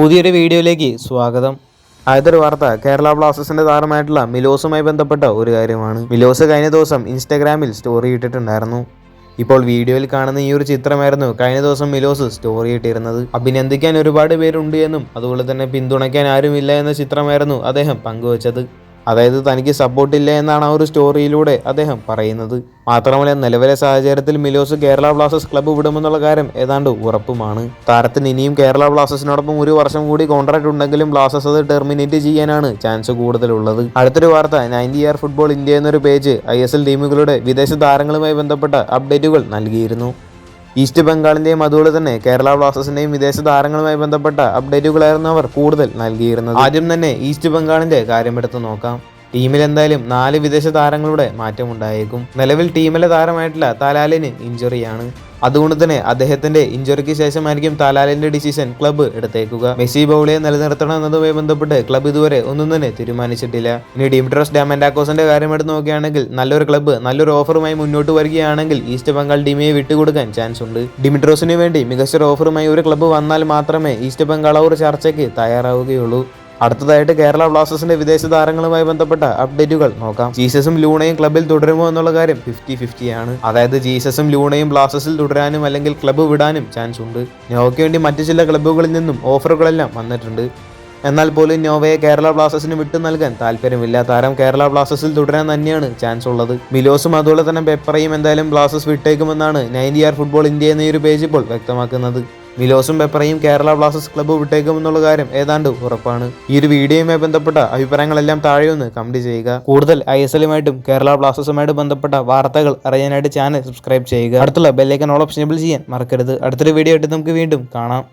പുതിയൊരു വീഡിയോയിലേക്ക് സ്വാഗതം. ആദ്യത്തെ വാർത്ത കേരള ബ്ലാസ്റ്റേഴ്സിന്റെ താരമായിട്ടുള്ള മിലോസുമായി ബന്ധപ്പെട്ട ഒരു കാര്യമാണ്. മിലോസ് കഴിഞ്ഞ ദിവസം ഇൻസ്റ്റാഗ്രാമിൽ സ്റ്റോറി ഇട്ടിട്ടുണ്ടായിരുന്നു. ഇപ്പോൾ വീഡിയോയിൽ കാണുന്ന ഈ ഒരു ചിത്രമായിരുന്നു കഴിഞ്ഞ ദിവസം മിലോസ് സ്റ്റോറി ഇട്ടിരുന്നത്. അഭിനന്ദിക്കാൻ ഒരുപാട് പേരുണ്ട് എന്നും അതുപോലെ തന്നെ പിന്തുണയ്ക്കാൻ ആരുമില്ല എന്ന ചിത്രമായിരുന്നു അദ്ദേഹം പങ്കുവച്ചത്. അതായത് തനിക്ക് സപ്പോർട്ടില്ല എന്നാണ് ആ ഒരു സ്റ്റോറിയിലൂടെ അദ്ദേഹം പറയുന്നത്. മാത്രമല്ല നിലവിലെ സാഹചര്യത്തിൽ മിലോസ് കേരള ബ്ലാസ്റ്റേഴ്സ് ക്ലബ്ബ് വിടുമെന്നുള്ള കാര്യം ഏതാണ്ട് ഉറപ്പുമാണ്. താരത്തിന് ഇനിയും കേരള ബ്ലാസ്റ്റേഴ്സിനോടൊപ്പം ഒരു വർഷം കൂടി കോൺട്രാക്ട് ഉണ്ടെങ്കിലും ബ്ലാസ്റ്റേഴ്സ് അത് ടെർമിനേറ്റ് ചെയ്യാനാണ് ചാൻസ് കൂടുതലുള്ളത്. അടുത്തൊരു വാർത്ത നയന്റി ഇയർ ഫുട്ബോൾ ഇന്ത്യ എന്നൊരു പേജ് ഐ എസ് എൽ ടീമുകളുടെ വിദേശ താരങ്ങളുമായി ബന്ധപ്പെട്ട അപ്ഡേറ്റുകൾ നൽകിയിരുന്നു. ഈസ്റ്റ് ബംഗാളിന്റെയും അതുപോലെ തന്നെ കേരള ബ്ലാസ്റ്റേഴ്സിന്റെയും വിദേശ താരങ്ങളുമായി ബന്ധപ്പെട്ട അപ്ഡേറ്റുകളായിരുന്നു അവർ കൂടുതൽ നൽകിയിരുന്നത്. ആദ്യം തന്നെ ഈസ്റ്റ് ബംഗാളിന്റെ കാര്യം എടുത്ത് നോക്കാം. ടീമിൽ എന്തായാലും നാല് വിദേശ താരങ്ങളുടെ മാറ്റമുണ്ടായേക്കും. നിലവിൽ ടീമിലെ താരമായിട്ടുള്ള തലാലിന് ഇഞ്ചുറിയാണ്. അതുകൊണ്ട് തന്നെ അദ്ദേഹത്തിന്റെ ഇഞ്ചുറിക്ക് ശേഷമായിരിക്കും താലാലിന്റെ ഡിസിഷൻ ക്ലബ്ബ് എടുത്തേക്കുക. മെസ്സി ബൗളിയെ നിലനിർത്തണം എന്നതുമായി ബന്ധപ്പെട്ട് ക്ലബ്ബ് ഇതുവരെ ഒന്നും തന്നെ തീരുമാനിച്ചിട്ടില്ല. ഇനി ഡിമിട്രോസ് ഡാമൻഡാക്കോസിന്റെ കാര്യം എടുത്ത് നോക്കുകയാണെങ്കിൽ നല്ലൊരു ക്ലബ്ബ് നല്ലൊരു ഓഫറുമായി മുന്നോട്ട് വരികയാണെങ്കിൽ ഈസ്റ്റ് ബംഗാൾ ടീമിനെ വിട്ടുകൊടുക്കാൻ ചാൻസ് ഉണ്ട്. ഡിമിട്രോസിന് വേണ്ടി മികച്ചൊരു ഓഫറുമായി ഒരു ക്ലബ്ബ് വന്നാൽ മാത്രമേ ഈസ്റ്റ് ബംഗാൾ ഒരു ചർച്ചയ്ക്ക് തയ്യാറാവുകയുള്ളൂ. അടുത്തതായിട്ട് കേരള ബ്ലാസ്റ്റേഴ്സിന്റെ വിദേശ താരങ്ങളുമായി ബന്ധപ്പെട്ട അപ്ഡേറ്റുകൾ നോക്കാം. ജീസസും ലൂണയും ക്ലബിൽ തുടരുമോ എന്നുള്ള കാര്യം ഫിഫ്റ്റി ഫിഫ്റ്റി ആണ്. അതായത് ജീസസും ലൂണയും ബ്ലാസ്റ്റേഴ്സിൽ തുടരാനും അല്ലെങ്കിൽ ക്ലബ്ബ് വിടാനും ചാൻസ് ഉണ്ട്. നോക്ക് വേണ്ടി മറ്റു ചില ക്ലബ്ബുകളിൽ നിന്നും ഓഫറുകളെല്ലാം വന്നിട്ടുണ്ട്. എന്നാൽ പോലും നോവയെ കേരള ബ്ലാസ്റ്റേഴ്സിന് വിട്ടു നൽകാൻ താല്പര്യമില്ല. താരം കേരള ബ്ലാസ്റ്റേഴ്സിൽ തുടരാൻ തന്നെയാണ് ചാൻസ് ഉള്ളത്. മിലോസും അതുപോലെ തന്നെ പെപ്പറയും എന്തായാലും ബ്ലാസ്റ്റേഴ്സ് വിട്ടേക്കുമെന്നാണ് നയന്റി ആർ ഫുട്ബോൾ ഇന്ത്യ എന്ന ഈ ഒരു പേജ് ഇപ്പോൾ വ്യക്തമാക്കുന്നത്. മിലോസും പെപ്പറയും കേരള ബ്ലാസ്റ്റേഴ്സ് ക്ലബ്ബ് വിട്ടേക്കുമെന്നുള്ള കാര്യം ഏതാണ്ട് ഉറപ്പാണ്. ഈ ഒരു വീഡിയോയുമായി ബന്ധപ്പെട്ട അഭിപ്രായങ്ങളെല്ലാം താഴെയൊന്ന് കമന്റ് ചെയ്യുക. കൂടുതൽ ഐ എസ് എല്ലുമായിട്ടും കേരള ബ്ലാസ്റ്റേഴ്സുമായിട്ട് ബന്ധപ്പെട്ട വാർത്തകൾ അറിയാനായിട്ട് ചാനൽ സബ്സ്ക്രൈബ് ചെയ്യുക. അടുത്തുള്ള ബെല്ലൈക്കൻ ഓൾ ഓപ്ഷനബിൾ ചെയ്യാൻ മറക്കരുത്. അടുത്തൊരു വീഡിയോ ആയിട്ട് നമുക്ക് വീണ്ടും കാണാം.